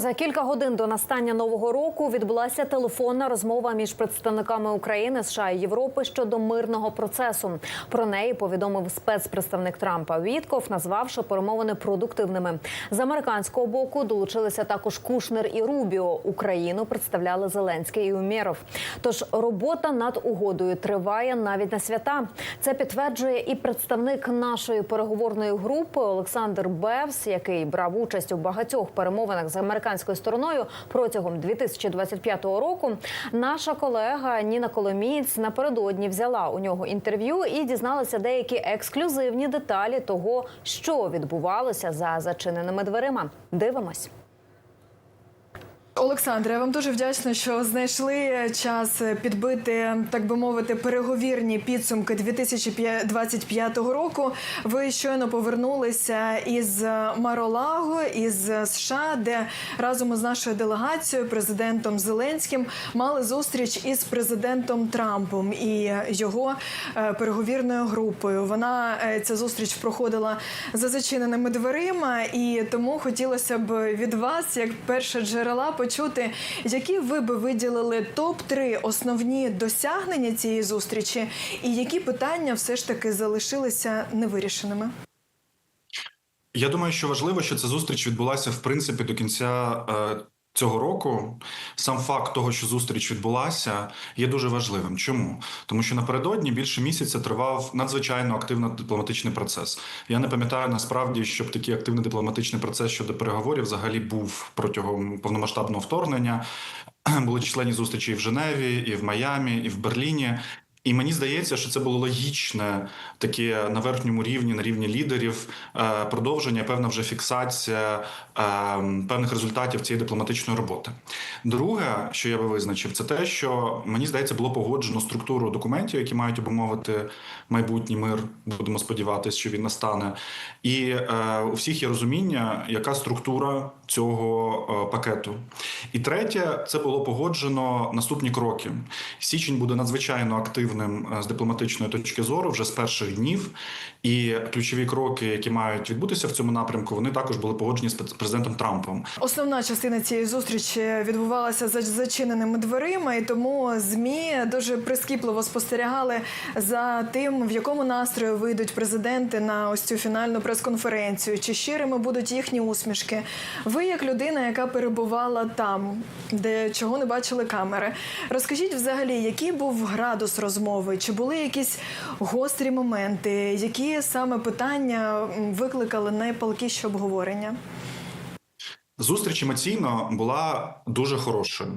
За кілька годин до настання нового року відбулася телефонна розмова між представниками України, США і Європи щодо мирного процесу. Про неї повідомив спецпредставник Трампа Вітков, назвавши перемовини продуктивними. З американського боку долучилися також Кушнер і Рубіо. Україну представляли Зеленський і Умєров. Тож робота над угодою триває навіть на свята. Це підтверджує і представник нашої переговорної групи Олександр Бевс, який брав участь у багатьох перемовинах з американською стороною протягом 2025 року. Наша колега Ніна Коломієць напередодні взяла у нього інтерв'ю і дізналася деякі ексклюзивні деталі того, що відбувалося за зачиненими дверима. Дивимось. Олександре, я вам дуже вдячна, що знайшли час підбити, так би мовити, переговірні підсумки 2025 року. Ви щойно повернулися із Маролаго, із США, де разом із нашою делегацією, президентом Зеленським, мали зустріч із президентом Трампом і його е, переговірною групою. Вона е, ця зустріч проходила за зачиненими дверима, і тому хотілося б від вас, як перше джерела, почути, які ви би виділили топ 3 основні досягнення цієї зустрічі, і які питання все ж таки залишилися невирішеними. Я думаю, що важливо, що ця зустріч відбулася в принципі до кінця е, цього року. Сам факт того, що зустріч відбулася, є дуже важливим. Чому? Тому що напередодні більше місяця тривав надзвичайно активний дипломатичний процес. Я не пам'ятаю насправді, щоб такий активний дипломатичний процес щодо переговорів взагалі був протягом повномасштабного вторгнення. Були численні зустрічі і в Женеві, і в Майамі, і в Берліні. І мені здається, що це було логічне таке на верхньому рівні, на рівні лідерів, е, продовження, певна вже фіксація е, певних результатів цієї дипломатичної роботи. Друге, що я би визначив, це те, що мені здається, було погоджено структуру документів, які мають обумовити майбутній мир. Будемо сподіватися, що він настане. І е, у всіх є розуміння, яка структура цього пакету. І третє, це було погоджено наступні кроки. Січень буде надзвичайно активним з дипломатичної точки зору вже з перших днів. І ключові кроки, які мають відбутися в цьому напрямку, вони також були погоджені з президентом Трампом. Основна частина цієї зустрічі відбувалася за зачиненими дверима, і тому змі дуже прискіпливо спостерігали за тим, в якому настрою вийдуть президенти на ось цю фінальну прес-конференцію, чи щирими будуть їхні усмішки. Ви, як людина, яка перебувала там, де чого не бачили камери, розкажіть взагалі, який був градус розмови, чи були якісь гострі моменти, які саме питання викликали найпалкіші обговорення? Зустріч емоційно була дуже хорошою.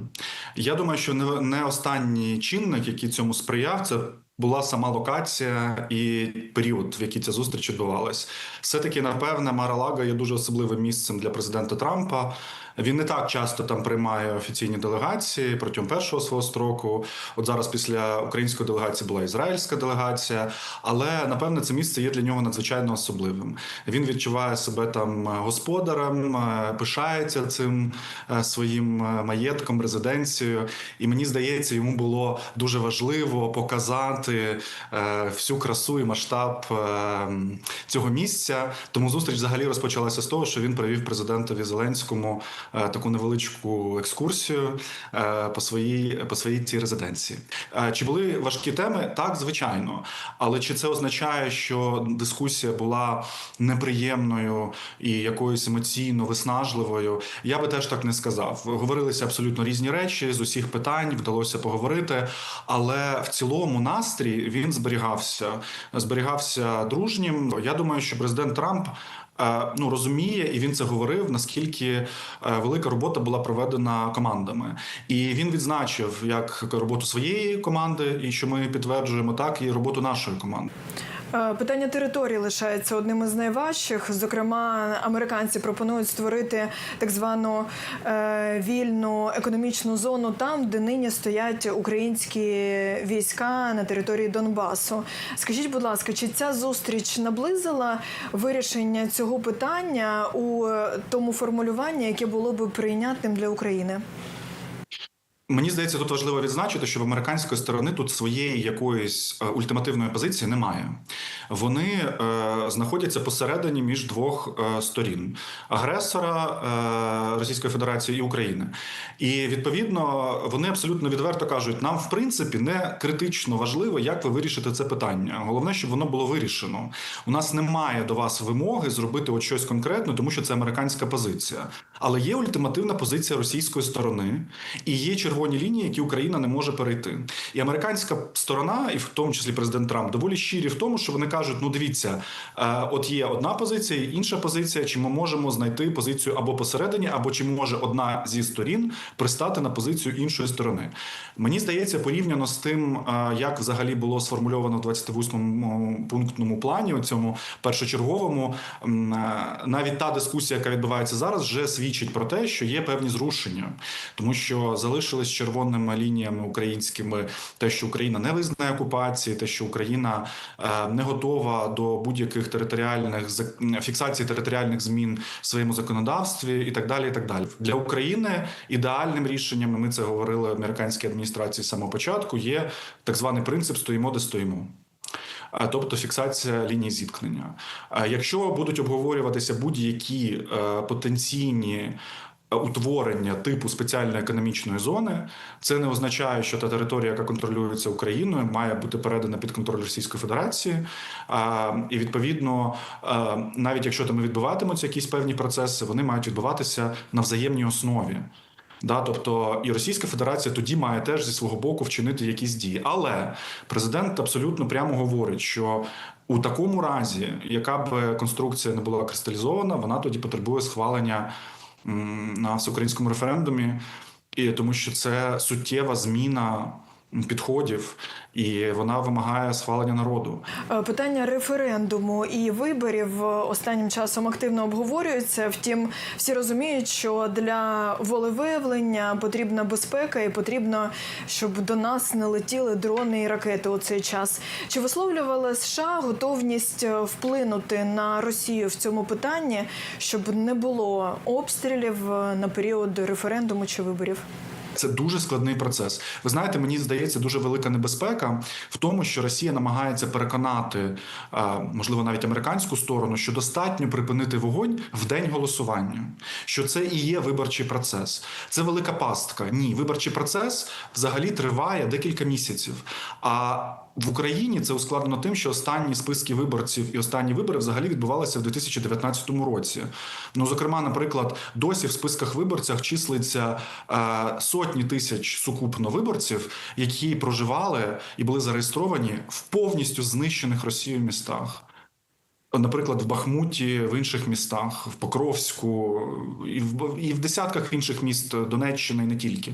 Я думаю, що не останній чинник, який цьому сприяв, це була сама локація і період, в який ця зустріч відбувалась. Все таки, напевне, Маралага є дуже особливим місцем для президента Трампа. Він не так часто там приймає офіційні делегації протягом першого свого строку. От зараз після української делегації була ізраїльська делегація, але напевне це місце є для нього надзвичайно особливим. Він відчуває себе там всім, пишається цим своїм маєтком, резиденцією. І мені здається, йому було дуже важливо показати всю красу і масштаб цього місця. Тому зустріч взагалі розпочалася з того, що він привів президентові Зеленському. Таку невеличку екскурсію по своїй по своїй цій резиденції. Чи були важкі теми? Так, звичайно. Але чи це означає, що дискусія була неприємною і якоюсь емоційно виснажливою? Я би теж так не сказав. Говорилися абсолютно різні речі з усіх питань, вдалося поговорити. Але в цілому настрій він зберігався, зберігався дружнім. Я думаю, що президент Трамп ну розуміє, і він це говорив. Наскільки велика робота була проведена командами, і він відзначив як роботу своєї команди, і що ми підтверджуємо, так і роботу нашої команди. Питання території лишається одним із найважчих. Зокрема, американці пропонують створити так звану е, вільну економічну зону там, де нині стоять українські війська на території Донбасу. Скажіть, будь ласка, чи ця зустріч наблизила вирішення цього питання у тому формулюванні, яке було би прийнятним для України? Мені здається, тут важливо відзначити, що в американської сторони тут своєї якоїсь е, ультимативної позиції немає. Вони е, знаходяться посередині між двох е, сторін: агресора е, Російської Федерації і України. І відповідно вони абсолютно відверто кажуть: нам, в принципі, не критично важливо, як ви вирішите це питання. Головне, щоб воно було вирішено. У нас немає до вас вимоги зробити от щось конкретне, тому що це американська позиція. Але є ультимативна позиція російської сторони і є червоні лінії, які Україна не може перейти. І американська сторона, і в тому числі президент Трамп, доволі щирі в тому, що вони кажуть: ну дивіться, е, от є одна позиція, інша позиція. Чи ми можемо знайти позицію або посередині, або чи може одна зі сторін пристати на позицію іншої сторони? Мені здається, порівняно з тим, е, як взагалі було сформульовано в 28-му пунктному плані, у цьому першочерговому, е, навіть та дискусія, яка відбувається зараз, вже свідчить про те, що є певні зрушення, тому що залишились червоними лініями українськими те, що Україна не визнає окупації, те, що Україна е, не готова до будь-яких територіальних фіксацій територіальних змін в своєму законодавстві, і так далі. І так далі для України ідеальним рішенням. Ми це говорили в американській адміністрації з самого початку. Є так званий принцип стоїмо, де стоїмо. Тобто фіксація лінії зіткнення. Якщо будуть обговорюватися будь-які е, потенційні утворення типу спеціальної економічної зони, це не означає, що та територія, яка контролюється Україною, має бути передана під контроль Російської Федерації. І відповідно, навіть якщо там відбуватимуться якісь певні процеси, вони мають відбуватися на взаємній основі. Да, тобто і Російська Федерація тоді має теж зі свого боку вчинити якісь дії. Але президент абсолютно прямо говорить, що у такому разі, яка б конструкція не була кристалізована, вона тоді потребує схвалення на всеукраїнському референдумі, і тому що це суттєва зміна підходів, і вона вимагає схвалення народу. Е, Питання референдуму і виборів е, останнім часом активно обговорюються. Втім, всі розуміють, що для волевиявлення потрібна безпека і потрібно, щоб до нас не летіли дрони і ракети у цей час. Чи висловлювали США готовність е, вплинути на Росію в цьому питанні, щоб не було обстрілів на період референдуму чи виборів? Це дуже складний процес. Ви знаєте, мені здається, дуже велика небезпека в тому, що Росія намагається переконати, е, можливо, навіть американську сторону, що достатньо припинити вогонь в день голосування. Що це і є виборчий процес. Це велика пастка. Ні, виборчий процес взагалі триває декілька місяців. А в Україні це ускладнено тим, що останні списки виборців і останні вибори взагалі відбувалися в 2019 році. Ну, зокрема, наприклад, досі в списках виборцях числиться е, сотні тисяч сукупно виборців, які проживали і були зареєстровані в повністю знищених Росією містах. Наприклад, в Бахмуті, в інших містах, в Покровську і в, і в десятках інших міст Донеччини, і не тільки.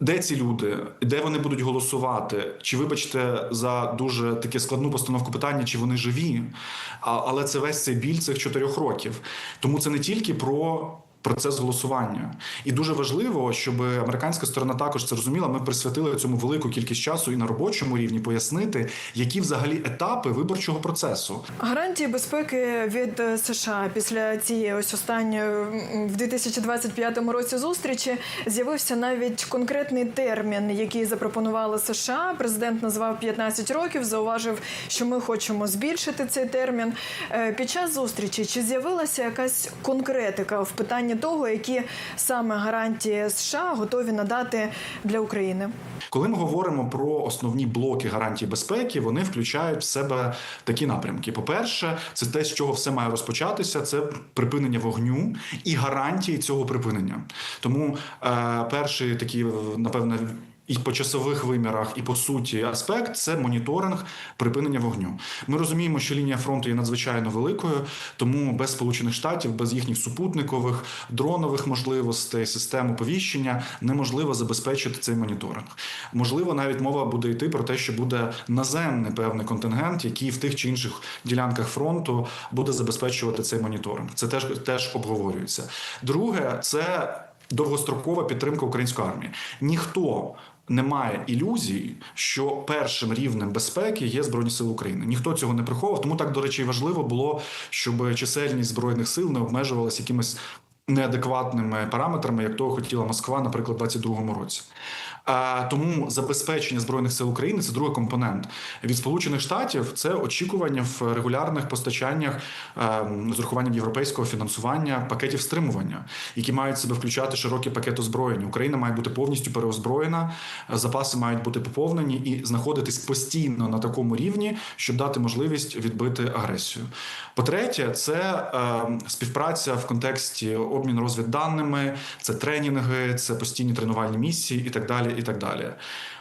Де ці люди, де вони будуть голосувати? Чи вибачте за дуже таке складну постановку питання, чи вони живі? А, але це весь цей біль цих чотирьох років. Тому це не тільки про. Процес голосування, і дуже важливо, щоб американська сторона також це розуміла. Ми присвятили цьому велику кількість часу і на робочому рівні пояснити, які взагалі етапи виборчого процесу. Гарантії безпеки від е, США після цієї ось останньої в 2025 році зустрічі з'явився навіть конкретний термін, який запропонували США. Президент назвав 15 років. Зауважив, що ми хочемо збільшити цей термін. Е, Під час зустрічі чи з'явилася якась конкретика в питанні того, які саме гарантії США готові надати для України? Коли ми говоримо про основні блоки гарантій безпеки, вони включають в себе такі напрямки. По-перше, це те, з чого все має розпочатися, це припинення вогню і гарантії цього припинення. Тому е, перший такий, напевне. І по часових вимірах, і по суті аспект це моніторинг припинення вогню. Ми розуміємо, що лінія фронту є надзвичайно великою, тому без сполучених штатів, без їхніх супутникових дронових можливостей, систем оповіщення неможливо забезпечити цей моніторинг. Можливо, навіть мова буде йти про те, що буде наземний певний контингент, який в тих чи інших ділянках фронту буде забезпечувати цей моніторинг. Це теж теж обговорюється. Друге, це довгострокова підтримка української армії. Ніхто немає ілюзії, що першим рівнем безпеки є збройні сили України. Ніхто цього не приховував. Тому так до речі, важливо було, щоб чисельність збройних сил не обмежувалася якимись неадекватними параметрами, як того хотіла Москва, наприклад, у 2022 році. Тому забезпечення збройних сил України це другий компонент від Сполучених Штатів. Це очікування в регулярних постачаннях ем, з урахуванням європейського фінансування пакетів стримування, які мають себе включати широкі пакети озброєння. Україна має бути повністю переозброєна, запаси мають бути поповнені і знаходитись постійно на такому рівні, щоб дати можливість відбити агресію. По-третє, це ем, співпраця в контексті обміну розвідданими, це тренінги, це постійні тренувальні місії і так далі. І так далі.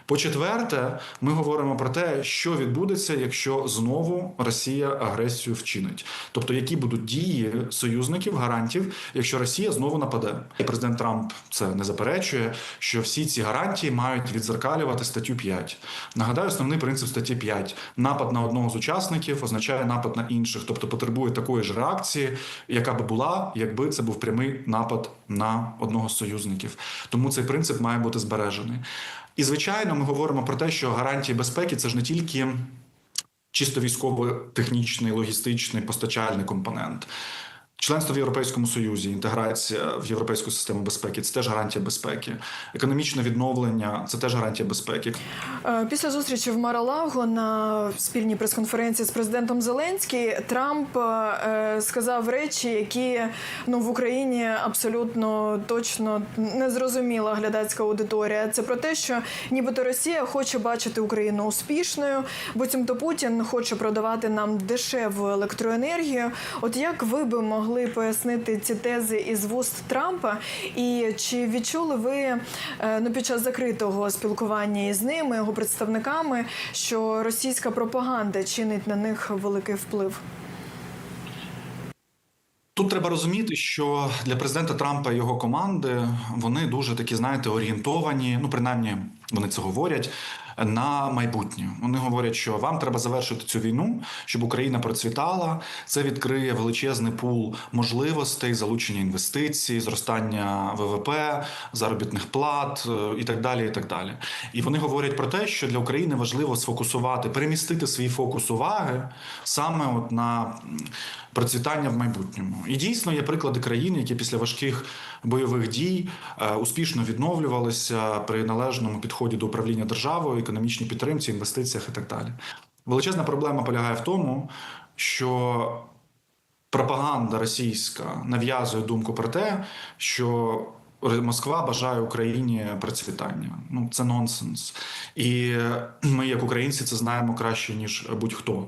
По-четверте, ми говоримо про те, що відбудеться, якщо знову Росія агресію вчинить, тобто які будуть дії союзників, гарантів, якщо Росія знову нападе. І президент Трамп це не заперечує, що всі ці гарантії мають відзеркалювати статтю 5. Нагадаю, основний принцип статті 5. напад на одного з учасників означає напад на інших, тобто потребує такої ж реакції, яка би була, якби це був прямий напад на одного з союзників. Тому цей принцип має бути збережений. І звичайно, ми говоримо про те, що гарантії безпеки це ж не тільки чисто військово-технічний, логістичний постачальний компонент. Членство в Європейському Союзі, інтеграція в європейську систему безпеки це теж гарантія безпеки. Економічне відновлення це теж гарантія безпеки. Е, Після зустрічі в Маралаго на спільній прес-конференції з президентом Зеленський Трамп е, сказав речі, які ну в Україні абсолютно точно не зрозуміла глядацька аудиторія. Це про те, що нібито Росія хоче бачити Україну успішною, буцімто Путін хоче продавати нам дешеву електроенергію. От як ви би могли пояснити ці тези із вуст Трампа? І чи відчули ви е, ну під час закритого спілкування із ними, його представниками, що російська пропаганда чинить на них великий вплив? Тут треба розуміти, що для президента Трампа і його команди вони дуже такі, знаєте, орієнтовані. Ну, принаймні, вони це говорять на майбутнє. Вони говорять, що вам треба завершити цю війну, щоб Україна процвітала. Це відкриє величезний пул можливостей, залучення інвестицій, зростання ВВП, заробітних плат е, і так далі. І так далі. І вони говорять про те, що для України важливо сфокусувати, перемістити свій фокус уваги саме от на процвітання в майбутньому. І дійсно є приклади країн, які після важких бойових дій е, успішно відновлювалися при належному підході до управління державою, економічній підтримці, інвестиціях і так далі. Величезна проблема полягає в тому, що пропаганда російська нав'язує думку про те, що Москва бажає Україні процвітання. Ну це нонсенс. І ми, як українці, це знаємо краще ніж будь-хто.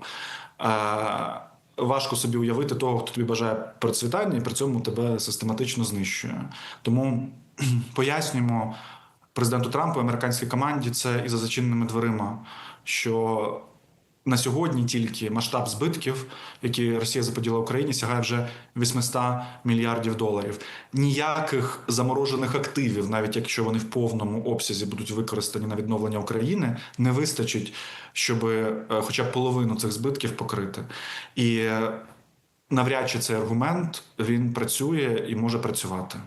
Важко собі уявити того, хто тобі бажає процвітання і при цьому тебе систематично знищує. Тому пояснюємо президенту Трампу, американській команді це і за зачиненими дверима, що на сьогодні тільки масштаб збитків, які Росія заподіла Україні, сягає вже 800 мільярдів доларів. Ніяких заморожених активів, навіть якщо вони в повному обсязі будуть використані на відновлення України, не вистачить, щоб е, хоча б половину цих збитків покрити. І е, навряд чи цей аргумент він працює і може працювати.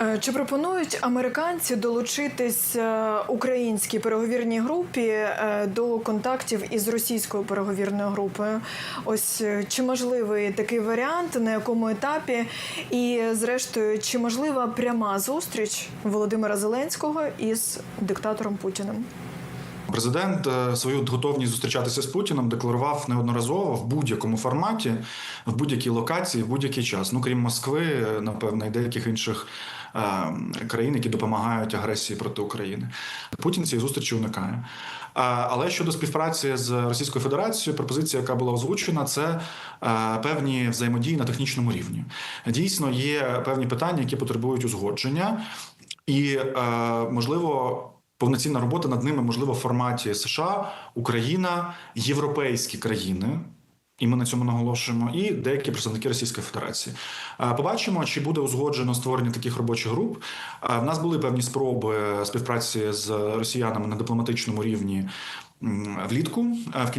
Е, Чи пропонують американці долучитись е, українській переговірній групі е, до контактів із російською переговірною групою? Ось чи можливий такий варіант, на якому етапі? І зрештою, чи можлива пряма зустріч Володимира Зеленського із диктатором Путіним? Президент свою готовність зустрічатися з Путіним декларував неодноразово в будь-якому форматі, в будь-якій локації, в будь-який час. Ну крім Москви, напевно, і деяких інших країн, які допомагають агресії проти України. Путін цієї зустрічі уникає. Але щодо співпраці з Російською Федерацією, пропозиція, яка була озвучена, це е, певні взаємодії на технічному рівні. Дійсно, є певні питання, які потребують узгодження, і е, можливо. Повноцінна робота над ними можливо в форматі США, Україна, європейські країни. І ми на цьому наголошуємо, і деякі представники Російської Федерації. Побачимо, чи буде узгоджено створення таких робочих груп. В нас були певні спроби співпраці з росіянами на дипломатичному рівні влітку,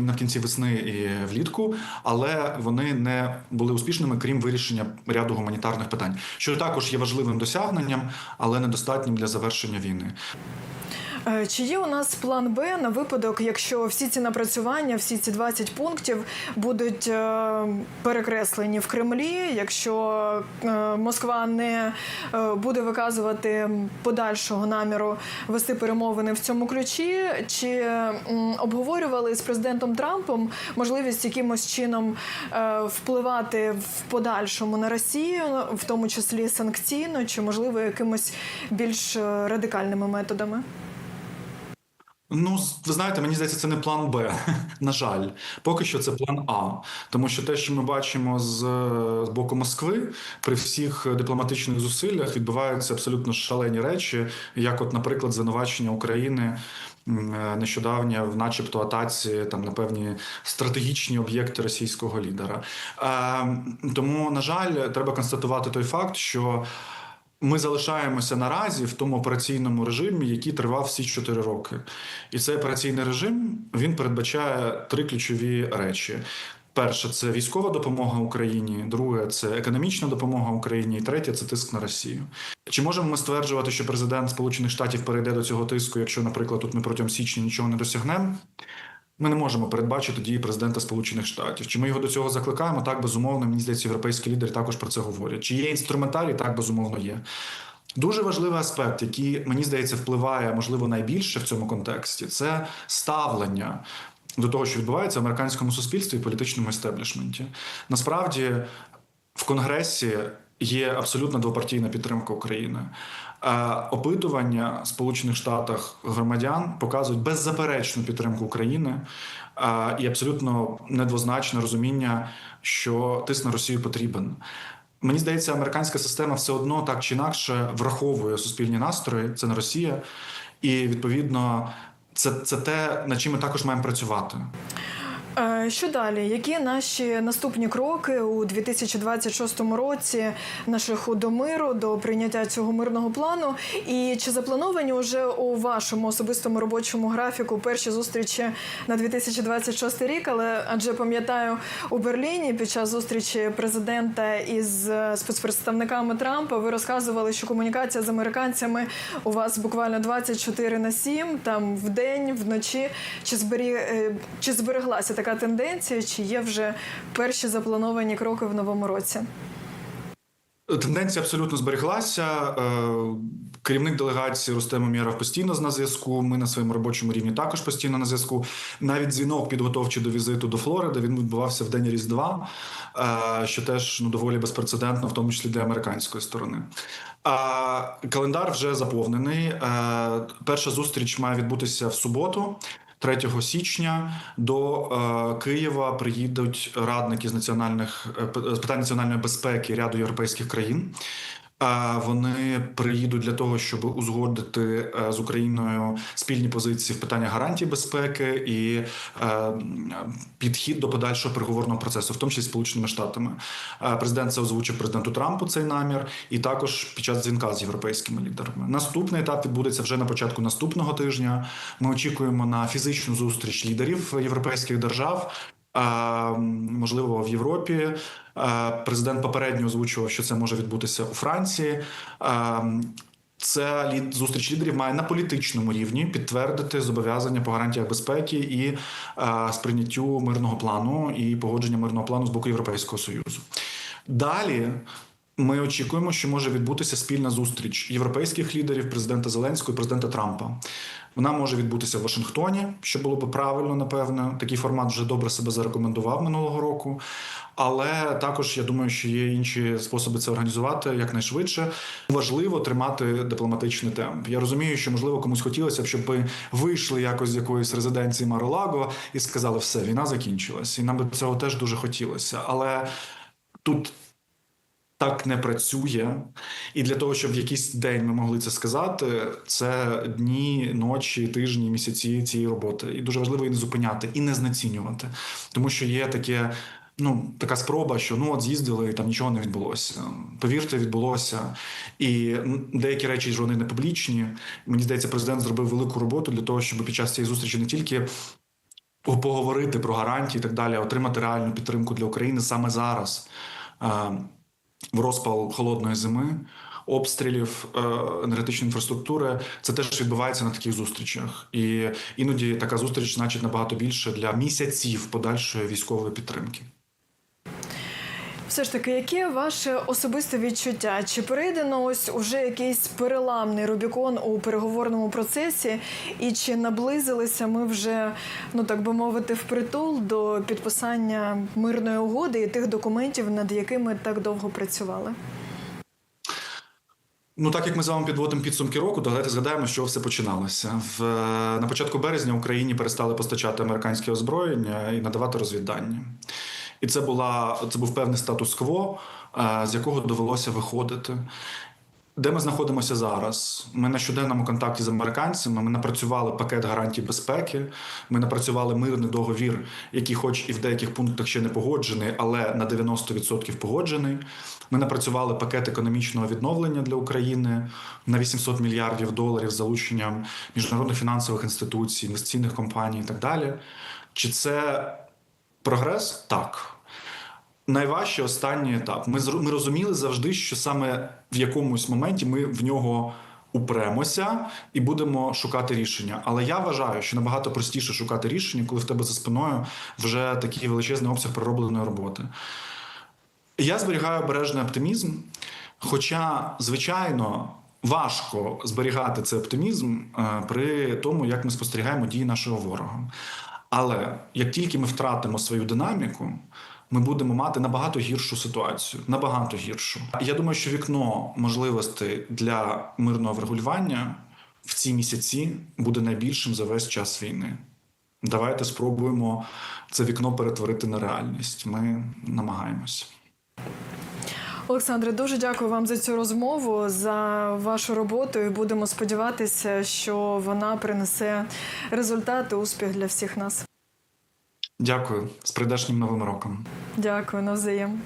в кінці весни і влітку, але вони не були успішними, крім вирішення ряду гуманітарних питань, що також є важливим досягненням, але недостатнім для завершення війни. Е, Чи є у нас план Б на випадок, якщо всі ці напрацювання, всі ці 20 пунктів будуть е, перекреслені в Кремлі, якщо е, Москва не буде виказувати подальшого наміру вести перемовини в цьому ключі, чи обговорювали з президентом Трампом можливість якимось чином впливати в подальшому на Росію, в тому числі санкційно, чи можливо якимось більш радикальними методами? Ну, ви знаєте, мені здається, це не план Б. На жаль, поки що це план А. Тому що те, що ми бачимо з, з боку Москви, при всіх дипломатичних зусиллях відбуваються абсолютно шалені речі, як, от, наприклад, звинувачення України нещодавнє в, начебто, атаці там на певні стратегічні об'єкти російського лідера. Е, тому, на жаль, треба констатувати той факт, що. Ми залишаємося наразі в тому операційному режимі, який тривав всі 4 роки. І цей операційний режим він передбачає три ключові речі. Перше це військова допомога Україні, друге це економічна допомога Україні, і третє це тиск на Росію. Чи можемо ми стверджувати, що президент Сполучених Штатів перейде до цього тиску, якщо, наприклад, тут ми протягом січня нічого не досягнемо? Ми не можемо передбачити дії президента Сполучених Штатів. Чи ми його до цього закликаємо? Так, безумовно, мені здається, європейські лідери також про це говорять. Чи є інструментарій? Так, безумовно, є. Дуже важливий аспект, який мені здається впливає, можливо, найбільше в цьому контексті, це ставлення до того, що відбувається в американському суспільстві і політичному естеблішменті. Насправді, в Конгресі є абсолютно двопартійна підтримка України. Опитування Сполучених Штатах громадян показують беззаперечну підтримку України і абсолютно недвозначне розуміння, що тиск на Росію потрібен. Мені здається, американська система все одно так чи інакше враховує суспільні настрої. Це не Росія, і відповідно це, це те, над чим ми також маємо працювати. Е, Що далі? Які наші наступні кроки у 2026 році на шляху до миру, до прийняття цього мирного плану? І чи заплановані вже у вашому особистому робочому графіку перші зустрічі на 2026 рік? Але адже пам'ятаю у Берліні під час зустрічі президента із е, спецпредставниками Трампа ви розказували, що комунікація з американцями у вас буквально 24 на 7, там в день, вночі. Чи зберіг е, чи збереглася така тенденція? Чи є вже перші заплановані кроки в новому році? Тенденція абсолютно збереглася. Е, Керівник делегації Рустем Умєров постійно на зв'язку. Ми на своєму робочому рівні також постійно на зв'язку. Навіть дзвінок підготовчий до візиту до Флориди він відбувався в день Різдва, е, що теж ну доволі безпрецедентно, в тому числі для американської сторони. Календар вже заповнений. Е, Перша зустріч має відбутися в суботу. 3 січня до е, Києва приїдуть радники з національних е, з питань національної безпеки ряду європейських країн. Вони приїдуть для того, щоб узгодити е, з Україною спільні позиції в питаннях гарантій безпеки і е, підхід до подальшого переговорного процесу, в тому числі Сполученими Штатами. Е, Президент це озвучив президенту Трампу цей намір, і також під час дзвінка з європейськими лідерами. Наступний етап відбудеться вже на початку наступного тижня. Ми очікуємо на фізичну зустріч лідерів європейських держав. Можливо, в Європі президент попередньо озвучував, що це може відбутися у Франції. Це зустріч лідерів має на політичному рівні підтвердити зобов'язання по гарантіях безпеки і сприйняттю мирного плану і погодження мирного плану з боку Європейського союзу. Далі ми очікуємо, що може відбутися спільна зустріч європейських лідерів, президента Зеленського і президента Трампа. Вона може відбутися в Вашингтоні, що було б правильно, напевно. Такий формат вже добре себе зарекомендував минулого року. Але також я думаю, що є інші способи це організувати якнайшвидше. Важливо тримати дипломатичний темп. Я розумію, що можливо комусь хотілося б, щоб ми вийшли якось з якоїсь резиденції Маролаго і сказали, все, війна закінчилась. І нам би цього теж дуже хотілося. Але тут так не працює. І для того, щоб в якийсь день ми могли це сказати, це дні, ночі, тижні, місяці цієї роботи. І дуже важливо її не зупиняти і не знецінювати, тому що є таке. Ну, така спроба, що ну от з'їздили і там нічого не відбулося. Повірте, відбулося. І деякі речі ж вони не публічні. Мені здається, президент зробив велику роботу для того, щоб під час цієї зустрічі не тільки поговорити про гарантії і так далі, а отримати реальну підтримку для України саме зараз. В розпал холодної зими обстрілів е, енергетичної інфраструктури. Це теж відбувається на таких зустрічах, і іноді така зустріч значить набагато більше для місяців подальшої військової підтримки. Все ж таки, яке ваше особисте відчуття? Чи перейдено ось уже якийсь переламний Рубікон у переговорному процесі, і чи наблизилися ми вже, ну так би мовити, впритул до підписання мирної угоди і тих документів, над якими так довго працювали? Ну, так як ми з вами підводимо підсумки року, то давайте згадаємо, чого все починалося. В на початку березня Україні перестали постачати американське озброєння і надавати розвіддання. І це була це був певний статус-кво, е, з якого довелося виходити. Де ми знаходимося зараз? Ми на щоденному контакті з американцями. Ми напрацювали пакет гарантій безпеки. Ми напрацювали мирний договір, який, хоч і в деяких пунктах ще не погоджений, але на 90% погоджений. Ми напрацювали пакет економічного відновлення для України на 800 мільярдів доларів з залученням міжнародних фінансових інституцій, інвестиційних компаній і так далі. Чи це прогрес? Так. Найважче останній етап. Ми ми розуміли завжди, що саме в якомусь моменті ми в нього упремося і будемо шукати рішення. Але я вважаю, що набагато простіше шукати рішення, коли в тебе за спиною вже такий величезний обсяг проробленої роботи. Я зберігаю обережний оптимізм. Хоча, звичайно, важко зберігати цей оптимізм е, при тому, як ми спостерігаємо дії нашого ворога. Але як тільки ми втратимо свою динаміку, ми будемо мати набагато гіршу ситуацію, набагато гіршу. Я думаю, що вікно можливостей для мирного врегулювання в ці місяці буде найбільшим за весь час війни. Давайте спробуємо це вікно перетворити на реальність. Ми намагаємося. Олександре, дуже дякую вам за цю розмову, за вашу роботу. І будемо сподіватися, що вона принесе результати, успіх для всіх нас. Дякую з прийдешнім новим роком. Дякую навзаєм.